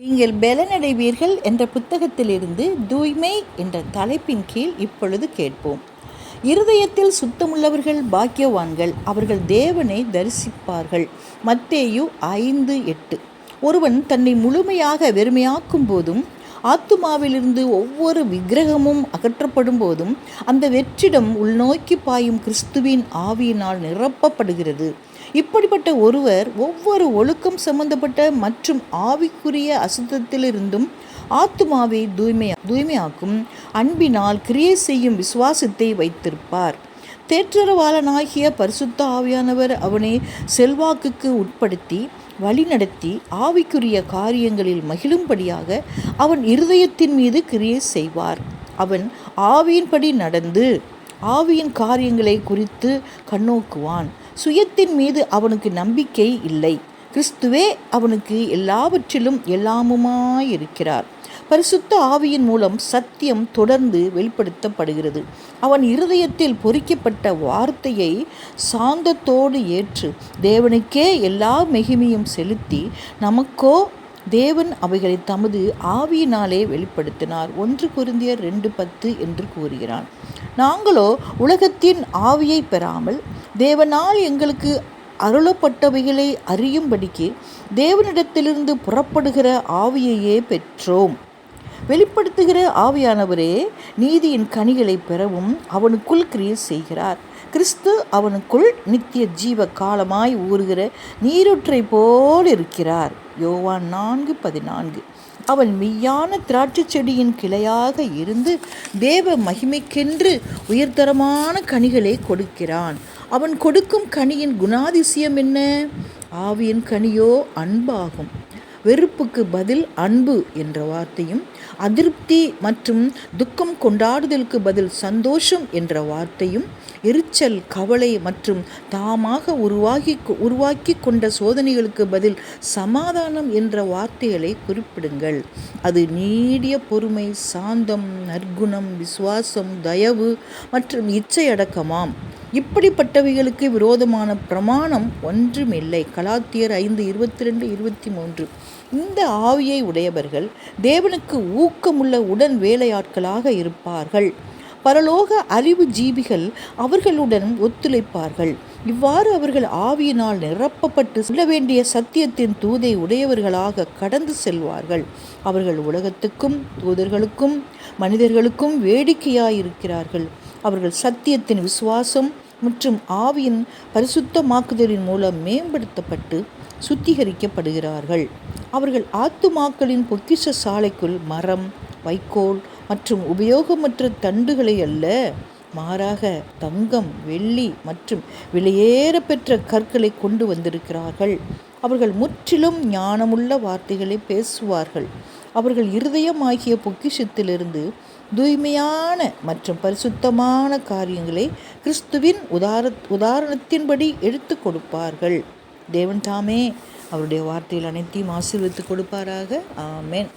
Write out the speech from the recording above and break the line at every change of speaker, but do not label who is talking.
நீங்கள் பலனடைவீர்கள் என்ற புத்தகத்திலிருந்து தூய்மை என்ற தலைப்பின் கீழ் இப்பொழுது கேட்போம். இருதயத்தில் சுத்தமுள்ளவர்கள் பாக்கியவான்கள் அவர்கள் தேவனை தரிசிப்பார்கள். மத்தேயு ஐந்து எட்டு. ஒருவன் தன்னை முழுமையாக வெறுமையாக்கும் போதும் ஆத்துமாவிலிருந்து ஒவ்வொரு விக்கிரகமும் அகற்றப்படும் போதும் அந்த வெற்றிடம் உள்நோக்கி பாயும் கிறிஸ்துவின் ஆவியினால் நிரப்பப்படுகிறது. இப்படிப்பட்ட ஒருவர் ஒவ்வொரு ஒழுக்கம் சம்பந்தப்பட்ட மற்றும் ஆவிக்குரிய அசுத்தத்திலிருந்தும் ஆத்துமாவை தூய்மை தூய்மையாக்கும் அன்பினால் கிரியை செய்யும் விசுவாசத்தை வைத்திருப்பார். தேற்றரவாளனாகிய பரிசுத்த ஆவியானவர் அவனை செல்வாக்குக்கு உட்படுத்தி வழிநடத்தி ஆவிக்குரிய காரியங்களில் மகிழும்படியாக அவன் இருதயத்தின் மீது கிரியை செய்வார். அவன் ஆவியின்படி நடந்து ஆவியின் காரியங்களை குறித்து கண்ணோக்குவான். சுயத்தின் மீது அவனுக்கு நம்பிக்கை இல்லை. கிறிஸ்துவே அவனுக்கு எல்லாவற்றிலும் எல்லாமுமாயிருக்கிறார். பரிசுத்த ஆவியின் மூலம் சத்தியம் தொடர்ந்து வெளிப்படுத்தப்படுகிறது. அவன் இருதயத்தில் பொறிக்கப்பட்ட வார்த்தையை சாந்தத்தோடு ஏற்று தேவனுக்கே எல்லா மெகிமையும் செலுத்தி நமக்கோ தேவன் அவைகளை தமது ஆவியினாலே வெளிப்படுத்தினார். ஒன்று குருந்தியர் ரெண்டு பத்து என்று கூறுகிறான் நாங்களோ உலகத்தின் ஆவியை பெறாமல் தேவனால் எங்களுக்கு அருளப்பட்டவைகளை அறியும்படிக்கு தேவனிடத்திலிருந்து புறப்படுகிற ஆவியையே பெற்றோம். வெளிப்படுத்துகிற ஆவியானவரே நீதியின் கனிகளை பெறவும் அவனுக்குள் கிரியை செய்கிறார். கிறிஸ்து அவனுக்குள் நித்திய ஜீவ காலமாய் ஊறுகிற நீரொற்றை போல் இருக்கிறார். யோவான் நான்கு பதினான்கு. அவன் மெய்யான திராட்சை செடியின் கிளையாக இருந்து தேவ மகிமைக்கென்று உயர்தரமான கனிகளை கொடுக்கிறான். அவன் கொடுக்கும் கனியின் குணாதிசயம் என்ன? ஆவியின் கனியோ அன்பாகும். வெறுப்புக்கு பதில் அன்பு என்ற வார்த்தையும் அதிருப்தி மற்றும் துக்கம் கொண்டாடுதலுக்கு பதில் சந்தோஷம் என்ற வார்த்தையும் எரிச்சல் கவலை மற்றும் தாமாக உருவாகி உருவாக்கி கொண்ட சோதனைகளுக்கு பதில் சமாதானம் என்ற வார்த்தைகளை குறிப்பிடுங்கள். அது நீடிய பொறுமை சாந்தம் நற்குணம் விசுவாசம் தயவு மற்றும் இச்சையடக்கமாம் இப்படிப்பட்டவைகளுக்கு விரோதமான பிரமாணம் ஒன்றுமில்லை. கலாத்தியர் ஐந்து இருபத்தி ரெண்டு இருபத்தி மூன்று இந்த ஆவியை உடையவர்கள் தேவனுக்கு ஊக்கமுள்ள உடன் வேலையாட்களாக இருப்பார்கள். பரலோக அறிவு ஜீவிகள் அவர்களுடன் ஒத்துழைப்பார்கள். இவ்வாறு அவர்கள் ஆவியினால் நிரப்பப்பட்டு சொல்ல வேண்டிய சத்தியத்தின் தூதை உடையவர்களாக கடந்து செல்வார்கள். அவர்கள் உலகத்துக்கும் தூதர்களுக்கும் மனிதர்களுக்கும் வேடிக்கையாயிருக்கிறார்கள். அவர்கள் சத்தியத்தின் விசுவாசம் மற்றும் ஆவியின் பரிசுத்தமாக்குதலின் மூலம் மேம்படுத்தப்பட்டு சுத்திகரிக்கப்படுகிறார்கள். அவர்கள் ஆத்துமாக்களின் பொக்கிஷ சாலைக்குள் மரம் வைக்கோல் மற்றும் உபயோகமற்ற தண்டுகளை அல்ல மாறாக தங்கம் வெள்ளி மற்றும் விலையேற பெற்ற கற்களை கொண்டு வந்திருக்கிறார்கள். அவர்கள் முற்றிலும் ஞானமுள்ள வார்த்தைகளை பேசுவார்கள். அவர்கள் இருதயமாகிய பொக்கிஷத்திலிருந்து தூய்மையான மற்றும் பரிசுத்தமான காரியங்களை கிறிஸ்துவின் உதார உதாரணத்தின்படி எடுத்து கொடுப்பார்கள். தேவன் தாமே அவருடைய வார்த்தையில் அனைத்தையும் ஆசீர்வித்து கொடுப்பாராக. ஆமேன்.